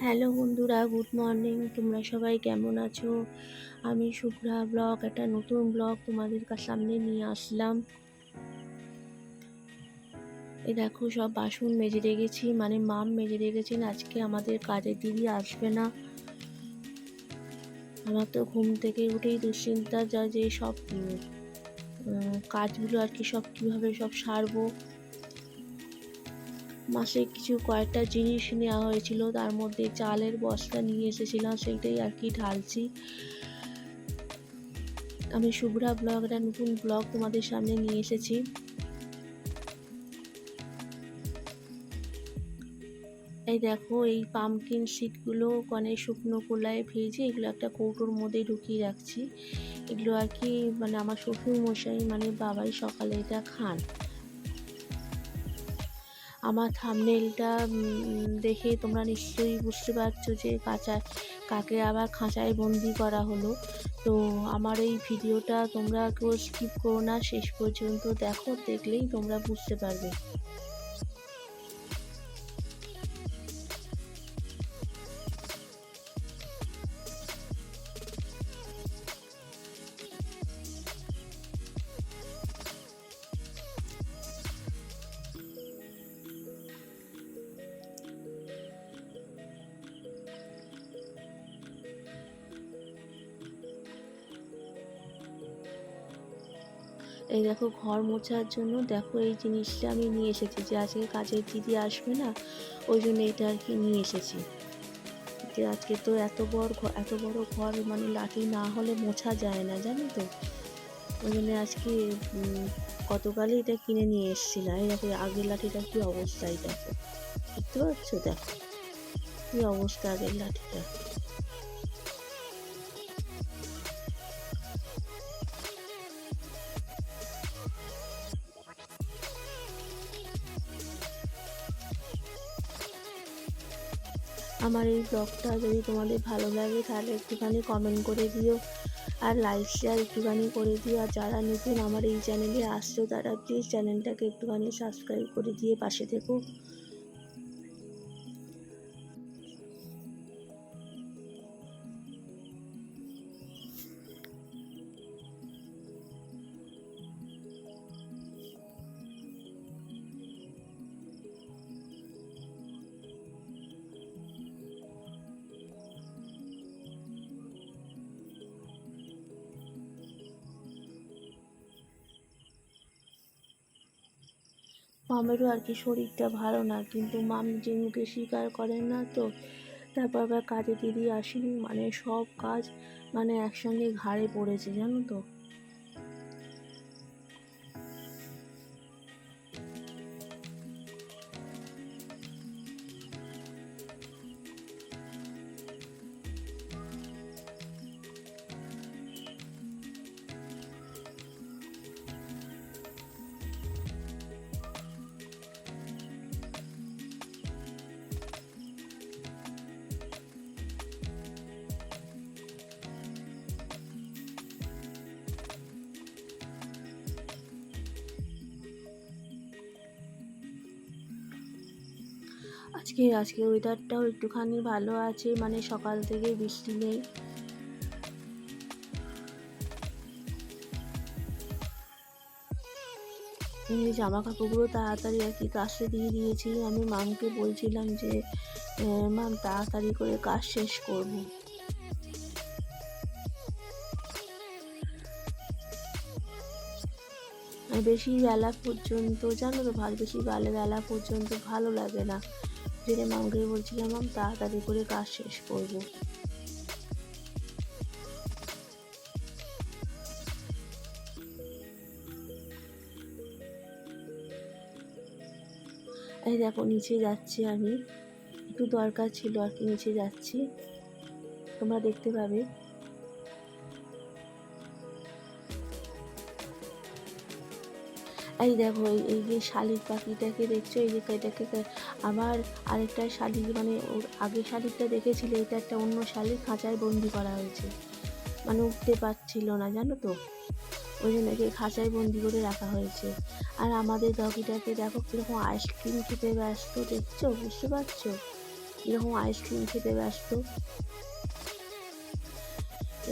Hello বন্ধুরা, good morning. তোমরা সবাই কেমন আছো? আমি শুভ্রা ব্লগ, একটা নতুন ব্লগ তোমাদের সামনে নিয়ে আসলাম। এ দেখো, সব বাসন মেজে রেখেছি মানে মাম মেজে রেখেছেন আজকে আমাদের কাজের দিদি আসবে না। আমার তো ঘুম থেকে উঠেই দুশ্চিন্তা যা যে সব কাজগুলো আর কি সব কীভাবে সব সারবো। মাসে কিছু কয়েকটা জিনিস নেওয়া হয়েছিল, তার মধ্যে চালের বস্তা নিয়ে এসেছিলাম, সেইটাই আর কি ঢালছি। আমি শুভ্রা ব্লগ, একটা নতুন ব্লগ তোমাদের সামনে নিয়ে এসেছি। এই দেখো, এই পামকিন সিডগুলো মানে শুকনো কোলায় ভেজে এগুলো একটা কৌটোর মধ্যে ঢুকিয়ে রাখছি। এগুলো আর কি মানে আমার শ্বশুর মশাই মানে বাবাই সকালে এটা খান। আমার থামনেলটা দেখে তোমরা নিশ্চয়ই বুঝতে পারছ যে কাঁচা কাকে আবার খাঁচায় বন্দি করা হলো। তো আমার এই ভিডিওটা তোমরা কেউ স্কিপ করো না, শেষ পর্যন্ত দেখো, দেখলেই তোমরা বুঝতে পারবে। এই দেখো ঘর মোছার জন্য দেখো এই জিনিসটা আমি নিয়ে এসেছি। যে আজকে কাজের দিদি আসবে না, ওই জন্য এটা আর কি নিয়ে এসেছি। যে আজকে তো এত বড় এত বড় ঘর মানে লাঠি না হলে মোছা যায় না, জানো তো? ওই জন্য আজকে গতকালই এটা কিনে নিয়ে এসেছিলাম। এই দেখো আগের লাঠিটার কি অবস্থা এই দেখো। দেখতে পাচ্ছ? দেখো, কি অবস্থা আগের লাঠিটা। আমার এই ব্লগটা যদি তোমাদের ভালো লাগে, তাহলে একটুখানি কমেন্ট করে দিও আর লাইক শেয়ার একটুখানি করে দিও। আর যারা নতুন আমার এই চ্যানেলে আসছো, তারা প্লিজ চ্যানেলটাকে একটুখানি সাবস্ক্রাইব করে দিয়ে পাশে থেকো। মামেরও আর কি শরীরটা ভালো না। কিন্তু মাম যে মুখে স্বীকার করেন না তো, তারপর আবার কাজে দিদি আসেনি মানে সব কাজ মানে একসঙ্গে ঘাড়ে পড়েছে, জানো তো? আজকে আজকে ওয়েদারটাও একটুখানি ভালো আছে মানে সকাল থেকে বৃষ্টি নেই। জামা কাপড়গুলো তাড়াতাড়ি আর কি কাজটা দিয়ে দিয়েছি। আমি মামকে বলছিলাম যে মাম, তাড়াতাড়ি করে কাজ শেষ করব। বেশি বেলা পর্যন্ত, জানো তো ভালো বেশি বেলা বেলা পর্যন্ত ভালো লাগে না। যেটা মামকে বলছিলাম আমি তাড়াতাড়ি করে কাজ শেষ করব। এই দেখো, নিচে যাচ্ছি আমি। একটু দরকার ছিল আর কি, নিচে যাচ্ছি। তোমরা দেখতে পাবে। এই দেখো, এই যে শালিক পাখিটাকে দেখছ? এই যে এটাকে আবার আরেকটা শালিক মানে ওর আগের শালিকটা দেখেছিলে? এটা একটা অন্য শালিক, খাঁচায় বন্দি করা হয়েছে। মানে উঠতে পারছিল না, জানো তো? ওই জন্য একে খাঁচায় বন্দি করে রাখা হয়েছে। আর আমাদের ডগিটাকে দেখো, কীরকম আইসক্রিম খেতে ব্যস্ত, দেখছ? বুঝতে পারছ? কীরকম আইসক্রিম খেতে ব্যস্ত?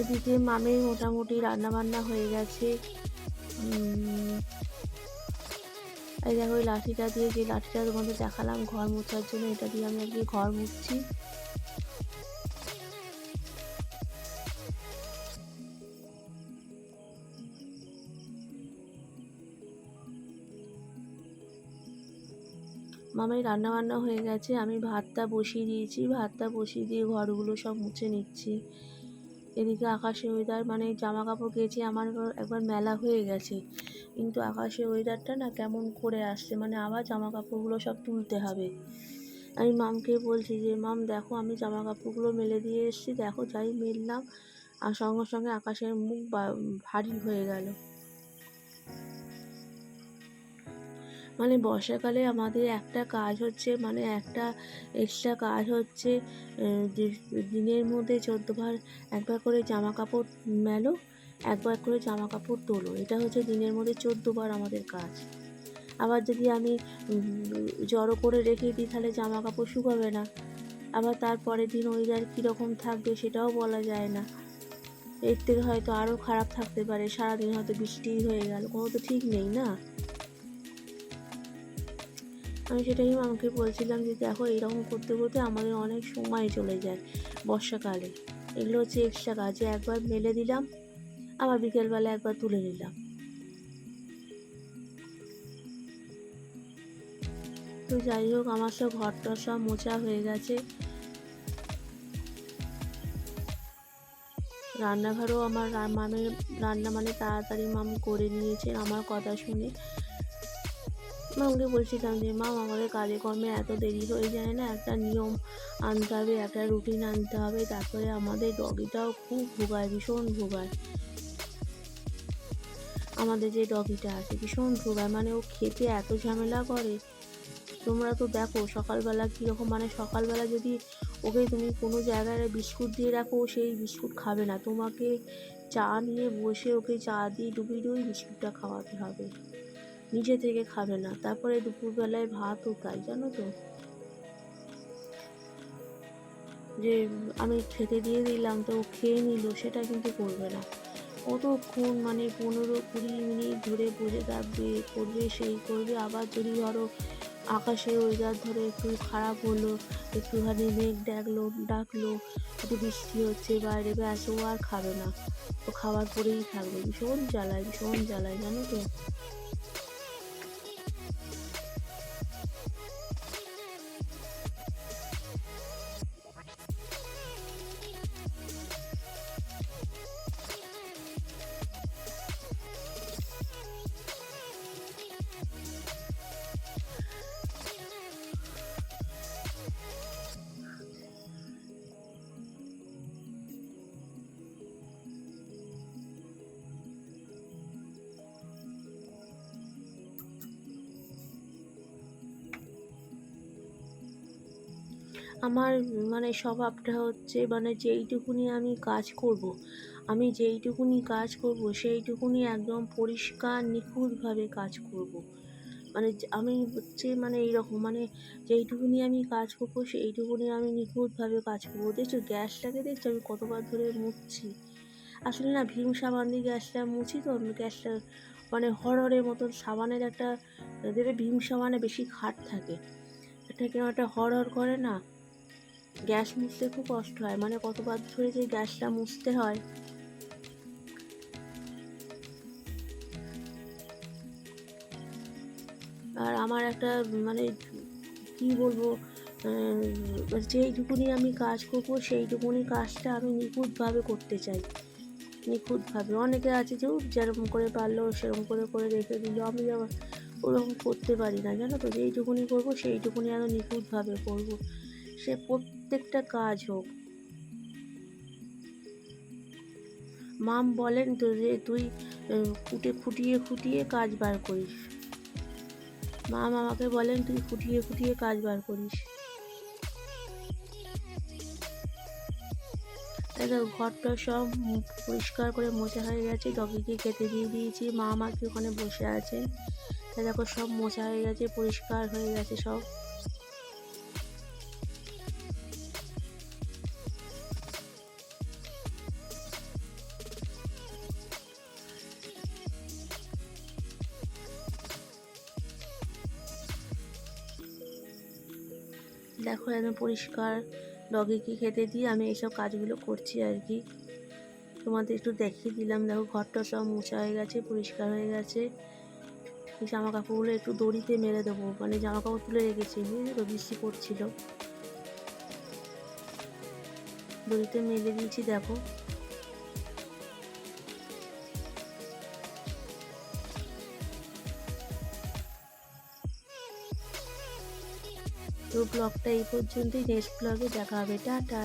এদিকে মামের মোটামুটি রান্নাবান্না হয়ে গেছে। এই দেখো ওই লাঠিটা দিয়ে যে লাঠিটা তোমাদের দেখালাম, ঘর মোছার জন্য, এটা দিয়ে আমি আজকে ঘর মুছছি। মামাই রান্না বান্না হয়ে গেছে, আমি ভাতটা বসিয়ে দিয়েছি, ভাতটা বসিয়ে দিয়ে ঘরগুলো সব মুছে নিচ্ছি। এদিকে আকাশে ওয়েদার মানে জামা কাপড় কেচে আমার একবার মেলা হয়ে গেছে। কিন্তু আকাশে ওয়েদারটা না কেমন করে আসছে মানে আবার জামা কাপড়গুলো সব তুলতে হবে। আমি মামকে বলছি যে মাম দেখো, আমি জামা কাপড়গুলো মেলে দিয়ে এসেছি, দেখো, যাই মেললাম আর সঙ্গে সঙ্গে আকাশের মুখ ভারী হয়ে গেল। মানে বর্ষাকালে আমাদের একটা কাজ হচ্ছে মানে একটা এক্সট্রা কাজ হচ্ছে দিনের মধ্যে চোদ্দোবার একবার করে জামা কাপড় মেলো একবার করে জামা কাপড় তোলো। এটা হচ্ছে দিনের মধ্যে চোদ্দোবার আমাদের কাজ। আবার যদি আমি জড়ো করে রেখে দিই, তাহলে জামা কাপড় শুকাবে না। আবার তারপরের দিন ওয়েদার কীরকম থাকবে সেটাও বলা যায় না। এর থেকে হয়তো আরও খারাপ থাকতে পারে। সারাদিন হয়তো বৃষ্টি হয়ে গেল। কোনো তো ঠিক নেই না? আমি সেটাই আমাকে বলছিলাম যে, দেখো, এরকম করতে করতে আমাদের অনেক সময় চলে যায় বর্ষাকালে। এগুলো হচ্ছে এক্সট্রা কাজ। একবার মেলে দিলাম আবার বিকেলবেলা একবার তুলে নিলাম। তো যাই হোক, আমার সব ঘরটা সব মোছা হয়ে গেছে। রান্নাঘরও আমার মামের রান্না মানে তাড়াতাড়ি মাম করে নিয়েছে আমার কথা শুনে। মামকে বলছিলাম যে মাম আমাদের কাজে কর্মে এত দেরি হয়ে যায় না, একটা নিয়ম আনতে হবে, একটা রুটিন আনতে হবে, তারপরে আমাদের ডগিটাও খুব ভোগায়, ভীষণ ভোগায়। আমাদের যে ডগিটা আছে ভীষণ ভোগায় মানে ও খেতে এত ঝামেলা করে। তোমরা তো দেখো সকালবেলা কীরকম মানে সকালবেলা যদি ওকে তুমি কোনো জায়গায় বিস্কুট দিয়ে রাখো সেই বিস্কুট খাবে না। তোমাকে চা নিয়ে বসে ওকে চা দিয়ে ডুবিয়ে ডুবিয়ে বিস্কুটটা খাওয়াতে হবে। নিজে থেকে খাবে না। তারপরে দুপুরবেলায় ভাতও তাই, জানো তো? যে আমি খেতে দিয়ে দিলাম, তো ও খেয়ে নিল, সেটা কিন্তু করবে না। কতক্ষণ মানে পনেরো কুড়ি মিনিট ধরে বসে থাকবে, করবে সেই করবে, আবার যদি ধরো আকাশে ওয়েদার ধরে একটু খারাপ হলো, একটুখানি মেঘ ডাকলো ডাকলো, একটু বৃষ্টি হচ্ছে, বাইরে ব্যাস ও আর খাবে না। তো খাবার পরেই থাকবে, ভীষণ জ্বালায় ভীষণ জ্বালায়, জানো তো? আমার মানে স্বভাবটা হচ্ছে মানে যেইটুকুনি আমি কাজ করব, আমি যেইটুকুনি কাজ করব, সেইটুকুনি একদম পরিষ্কার, নিখুঁতভাবে কাজ করব। মানে আমি হচ্ছে মানে এইরকম মানে যেইটুকুনি আমি কাজ করব, সেইটুকুনি আমি নিখুঁতভাবে কাজ করব। দেখছ, গ্যাসটাকে দেখছ, আমি কতবার ধরে মুছছি। আসলে না, ভীম সাবান দিয়ে গ্যাসটা মুছি তো, আমি গ্যাসটা মানে হরহরের মতন সাবানের একটা দেবে ভীম সাবানে বেশি খাট থাকে। এটা কেন একটা হরহর করে না গ্যাস মুছতে খুব কষ্ট হয়। মানে কতবার ধরে যে গ্যাসটা মুছতে হয়। আর আমার একটা মানে কি বলব যেইটুকুনি আমি কাজ করব সেইটুকুনি কাজটা আমি নিখুঁতভাবে করতে চাই। নিখুঁতভাবে। অনেকে আছে যে "উফ, যেরকম করে পারল সেরকম করে করে রেখে দিল। আমি ওরকম করতে পারি না। জানো তো যেইটুকুনি করব সেইটুকুনি আরও নিখুঁতভাবে করব। সে প্রত্যেকটা কাজ হোক। মাম বলেন, তো যে তুই খুঁটে, খুঁটিয়ে খুঁটিয়ে কাজ বার করিস। মাম আমাকে বলেন, তুই খুঁটিয়ে খুঁটিয়ে কাজ বার করিস। ঘরটা সব পরিষ্কার করে মোছা হয়ে গেছে, ডগিকে খেতে দিয়ে দিয়েছি, মা আমাকে ওখানে বসে আছে। দেখো, সব মোছা হয়ে গেছে, পরিষ্কার হয়ে গেছে সব। দেখো একদম পরিষ্কার ডগিকে খেতে দিয়ে আমি এইসব কাজগুলো করছি আর কি। তোমাদের একটু দেখিয়ে দিলাম। দেখো, ঘরটা সব মোছা হয়ে গেছে, পরিষ্কার হয়ে গেছে। জামা কাপড়গুলো একটু দড়িতে মেরে দেবো মানে জামা কাপড় তুলে রেখেছি বুঝলি বৃষ্টি পড়ছিল। দড়িতে মেলে দিয়েছি, দেখো। তো ব্লগটা এই পর্যন্তই। নেক্সট ব্লগে দেখা হবে। টাটা।